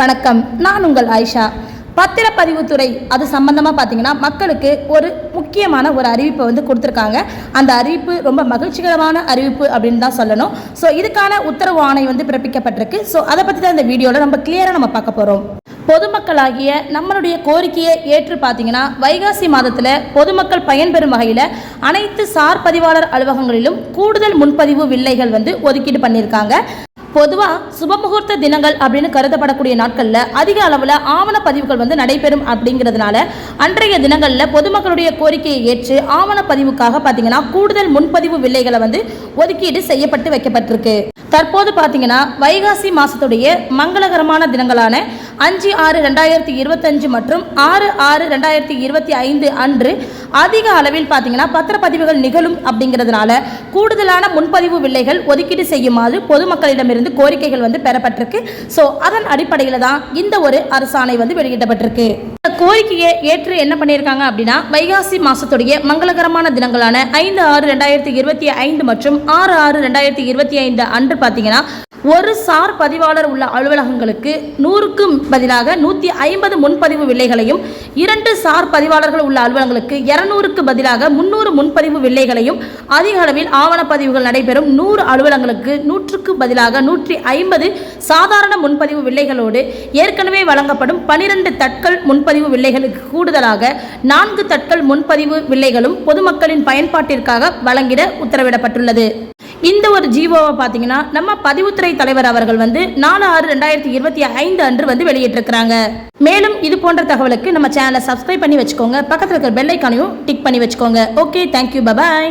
வணக்கம். நான் உங்கள் ஆயிஷா. பத்திரப்பதிவுத்துறை அது சம்பந்தமாக பார்த்தீங்கன்னா மக்களுக்கு ஒரு முக்கியமான ஒரு அறிவிப்பை வந்து கொடுத்துருக்காங்க. அந்த அறிவிப்பு ரொம்ப மகிழ்ச்சிகரமான அறிவிப்பு அப்படின்னு தான் சொல்லணும். ஸோ இதுக்கான உத்தரவு ஆணை வந்து பிறப்பிக்கப்பட்டிருக்கு. ஸோ அதை பற்றி தான் இந்த வீடியோவில் நம்ம கிளியராக நம்ம பார்க்க போகிறோம் பொதுமக்களாகிய நம்மளுடைய கோரிக்கையை ஏற்று பார்த்தீங்கன்னா வைகாசி மாதத்தில் பொதுமக்கள் பயன்பெறும் வகையில் அனைத்து சார் பதிவாளர் அலுவலகங்களிலும் கூடுதல் முன்பதிவு வில்லைகள் வந்து ஒதுக்கீடு பண்ணியிருக்காங்க. பொதுவாக சுபமுகூர்த்த தினங்கள் அப்படின்னு கருதப்படக்கூடிய நாட்களில் அதிக அளவில் ஆவணப்பதிவுகள் வந்து நடைபெறும் அப்படிங்கிறதுனால அன்றைய தினங்களில் பொதுமக்களுடைய கோரிக்கையை ஏற்று ஆவணப்பதிவுக்காக பார்த்தீங்கன்னா கூடுதல் முன்பதிவு வில்லைகளை வந்து ஒதுக்கீடு செய்யப்பட்டு வைக்கப்பட்டிருக்கு. தற்போது பார்த்தீங்கன்னா வைகாசி மாதத்துடைய மங்களகரமான தினங்களான அஞ்சு ஆறு ரெண்டாயிரத்தி இருபத்தஞ்சு மற்றும் ஆறு ஆறு ரெண்டாயிரத்தி இருபத்தி ஐந்து அன்று அதிக அளவில் பார்த்தீங்கன்னா பத்திரப்பதிவுகள் நிகழும் அப்படிங்கிறதுனால கூடுதலான முன்பதிவு வில்லைகள் ஒதுக்கீடு செய்யுமாறு பொதுமக்களிடமிருந்து கோரிக்கைகள் வந்து பெறப்பட்டிருக்கு. ஸோ அதன் அடிப்படையில் தான் இந்த ஒரு அரசாணை வந்து வெளியிடப்பட்டிருக்கு. இந்த கோரிக்கையை ஏற்று என்ன பண்ணியிருக்காங்க அப்படின்னா வைகாசி மாதத்துடைய மங்களகரமான தினங்களான ஐந்து ஆறு ரெண்டாயிரத்தி இருபத்தி ஐந்து மற்றும் ஆறு ஆறு ரெண்டாயிரத்தி இருபத்தி ஐந்து அன்று பார்த்தீங்கன்னா ஒரு சார் பதிவாளர் உள்ள அலுவலகங்களுக்கு நூறுக்கும் பதிலாக நூற்றி ஐம்பது முன்பதிவு வில்லைகளையும் இரண்டு சார் பதிவாளர்கள் உள்ள அலுவலகங்களுக்கு இரநூறுக்கு பதிலாக முன்னூறு முன்பதிவு வில்லைகளையும் அதிக அளவில் ஆவணப்பதிவுகள் நடைபெறும் நூறு அலுவலகங்களுக்கு நூற்றுக்கு பதிலாக நூற்றி ஐம்பது சாதாரண முன்பதிவு வில்லைகளோடு ஏற்கனவே வழங்கப்படும் பனிரெண்டு தட்கள் முன்பதிவு வில்லைகளுக்கு கூடுதலாக நான்கு தட்கள் முன்பதிவு வில்லைகளும் பொதுமக்களின் பயன்பாட்டிற்காக வழங்கிட உத்தரவிடப்பட்டுள்ளது. இந்த ஒரு ஜீவோவை பார்த்தீங்கன்னா நம்ம பதிவுத்துறை தலைவர் அவர்கள் வந்து நாலு ஆறு ரெண்டாயிரத்தி இருபத்தி ஐந்து அன்று வந்து வெளியிட்டிருக்கிறாங்க. மேலும் இது போன்ற தகவலுக்கு நம்ம சேனலை சப்ஸ்கிரைப் பண்ணி வச்சுக்கோங்க. பக்கத்தில் இருக்கிற பெல் ஐக்கானையும் டிக் பண்ணி வச்சுக்கோங்க. Okay thank you bye bye